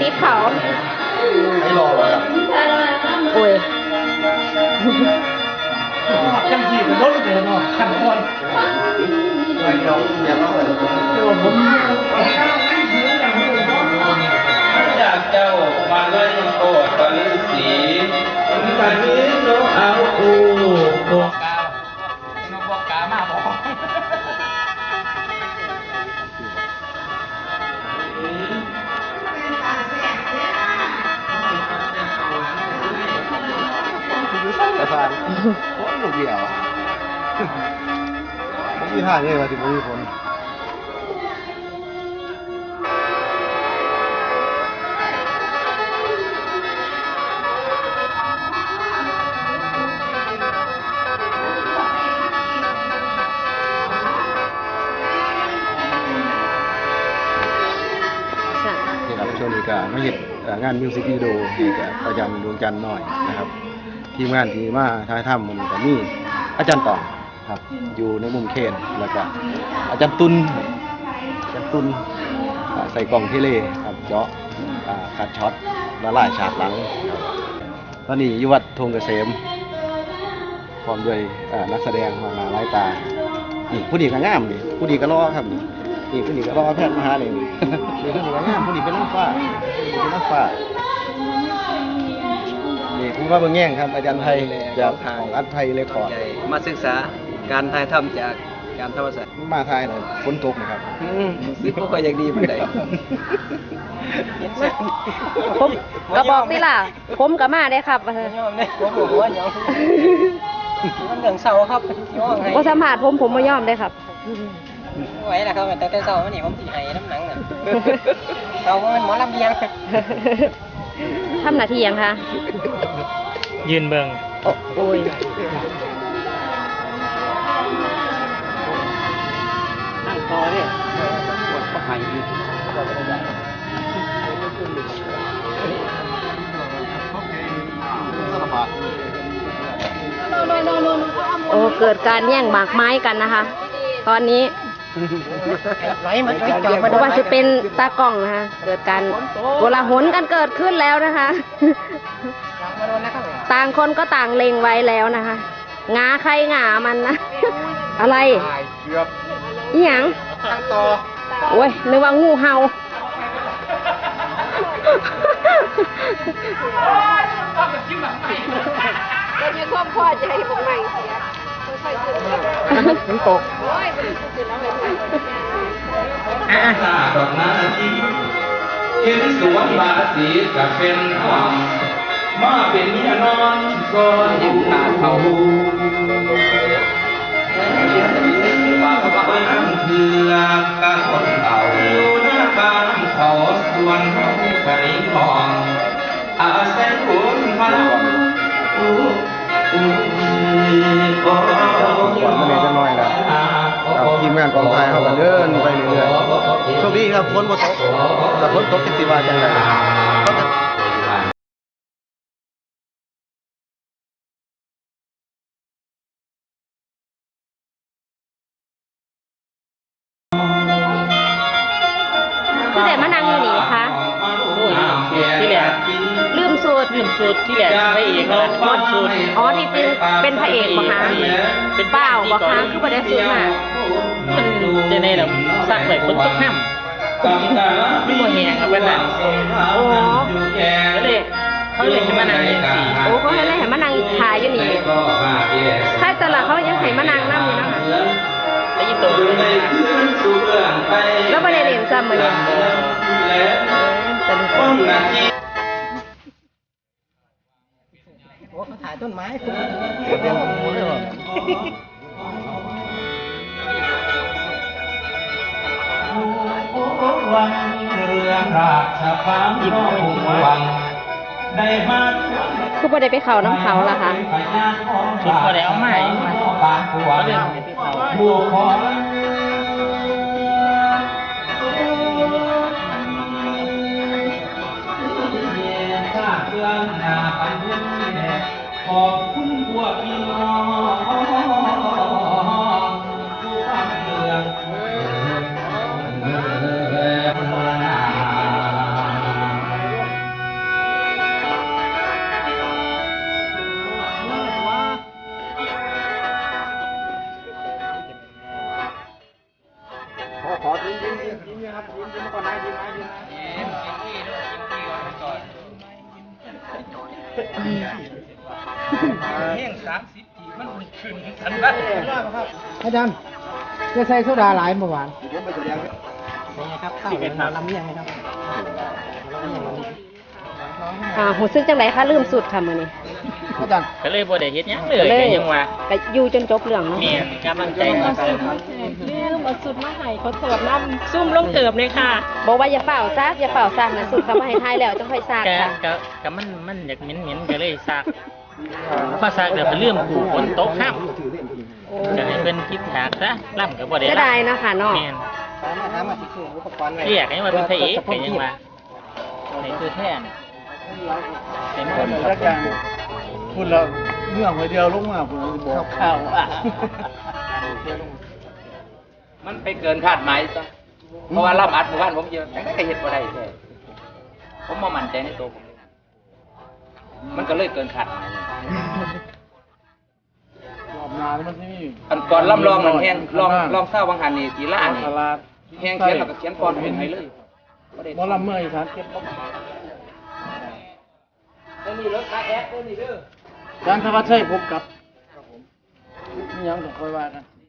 ติดเขาไม่รอวะครับโอ้ยจังสีเป็นรถเกินเนาะขันคอนไม่รอเดี๋ยวเราเลยเดี๋ยวผมจากเจ้ามาเล่นโอดปฤาษีกันนี้โนเอาอูตัวกานโอ้ยหนุกเดียวอะมันมีท่าไงวะที่มันมีคนช่วงนี้ก็มาเห็นงานมิวสิกวิดีโอที่กับอาจารย์ดวงจันทร์หน่อยนะครับ ทีมงานที่มาถ่ายทำมันก็มีอาจารย์ต่องครับ อยู่ในมุมเคนแล้วก็อาจารย์ตุลอาจารย์ตุลอ่าใส่กล่องเทเลครับเจาะอ่าคัดช็อตละลายฉากหลังครับตอนนี้อยู่วัดทงเกษมพร้อมด้วยอ่านักแสดงมาหลายตานี่ผู้ดีก็งามนี่ผู้ดีก็รอครับนี่นี่ผู้ดีก็รอแพทย์มหาเลยนี่ นี่ผู้ดีก็งามผู้ดีเป็นน้ำฟ้าผู้ดีเป็นน้ำฟ้า ผมว่าเบิ่งแง่งครับอาจารย์ไทยจากของอัดไทยเลยขอร์ดมาศึกษาการถ่ายทำจากการธรรมศาสตร์มาไทยหน่อยฝนตกนะครับสิบ่ค่อยอยากดีปานใดผมก็บอกนี่ล่ะ ผมก็มาได้ครับว่าเถอะยอมเด้ผมบอกว่ายอมมันเรื่องเศร้าครับยอมให้บ่สัมผัสผมผมบ่ยอมได้ครับไหวล่ะครับแต่แต่เศร้ามันนี่ผมสิให้น้ำหนังน่ะเศร้ามันหมอลำเบียงทำหน้าที่หยังคะ ยืนเบิ่งโอ้โอ้ยนั่งคอเนี่ยปวดก็หายอยู่โอ้เกิดการแย่งหมากไม้กันนะคะ ตอนนี้ไหลมันจอดเพราะว่าจะเป็นตากล้องนะคะ เกิดการโกลาหลกันเกิดขึ้นแล้วนะคะ ต่างคนก็ต่างเล็งไว้แล้วนะคะงาใครงามันนะ อะไรเกือบอีหยังตั้งต่อโอ้ยนึกว่างูเห่าฝนตกตาดอกนาทีเห็นสวนบาสีกับเป็นห้อง มาเป็นเมียนอนก่อนอยู่ขาดเขาว่าเขาบ้านเถื่อกะคนเอาอยู่หน้าบ้านเขาสวนเขากะริงห้องอาศัยคุณพลังอู้อู้โอ้ก่อนมาเนี่ยจะน้อยแล้วครับทีมงานกองไทยเขาก็เดินไปเรื่อยๆโชคดีครับฝนบ่ตกแต่ฝนตกจะสิว่าจังได มสูตรลืมสูตรที่แหลกพระเอกนะม้วนสูตรอ๋อที่เป็นเป็นพระเอกบ่คะเป็นเปล่าบ่คะคือบ่ได้สูตรมามันจะได้แบบสักแบบคนตกห้ำไม่บ่แหงแล้วเป็นนั่นโอ้ก็เลยเขาเลยให้มานั่งอย่างสี่โอ้เขาให้เลยให้มานั่งทายอยู่นี่ใช่แต่ละเขายังให้มานั่งนั่งอยู่นะคะแล้วอีตัวนี้นะแล้วบ่ได้เรียนซ้ำมื้อนี้สนุก โอ้เขาถ่ายต้นไม้คุณเดี๋ยวโอ้ยว่ะวันเรื่องราชฟังน้องวังได้มาคือบ่ได้ไปเขาน้ำเขาล่ะคะชุดก็ได้เอาใหม่ปาเขาเรียก เฮงสามสิบทีมันขึ้นสันบ้าอาจารย์จะใส่โซดาหลายเมื่อวานเดี๋ยวไปแสดงเป็นไงครับข้าวเป็นลำเลียงไหมครับอ่าหูซึกจังไดคะลืมสุดค่ะมื้อนี้ อาจารย์ ก็เลยบ่ได้เฮ็ดหยังเลยก็ยังว่าก็อยู่จนจบเรื่องเนาะ แม่นกำลังใจมาเสริมลืมเอาสุดมาให้เขาเสิร์ฟน้ำซุ่มลงเติบเลยค่ะ บอกว่าอย่าเป่าซากอย่าเป่าซากนะสุดเขามาให้ทายแล้วจังค่อยซากก็ค่ะ ก็ก็มันมันอยากเหม็นๆก็เลยซักพอซักเดี๋ยวไปเรื่องกูฝนตกห้ามก็ให้เพิ่นคิดถากซะล่ำก็บ่ได้จะล่ำได้เนาะค่ะเนาะแม่นสามารถทำมาที่คืออุปกรณ์ไว้ เรียกให้มาเป็นพระเอกก็ยังว่าให้คือแท้นเป็นคนสักอย่างคุณเราเมื่อไว้เดียวลงมาผมจะบอกข้าวอะมันไปเกินคาดหมายจ้ะเพราะว่าล่ำอัดหมู่บ้านผมเยอะแต่ก็เห็นบ่ได้เลยผมมั่นใจในตัวผมมันก็เลยเกินคาดหมายอันนี่อันก่อนล่ำลองนั่นแฮงลองลองเศร้าวังหันนี่กีฬานี่ตลาดแฮงเขียนแล้วก็เขียนก่อนเป็นไห้เลยบ่ลำเมื่อยสารเก็บ บ่ได้นี่รถคาแอดได้นี่เด้ออาจางธวัชชัยพบกับนี่ยังต้องคอยว่ากัน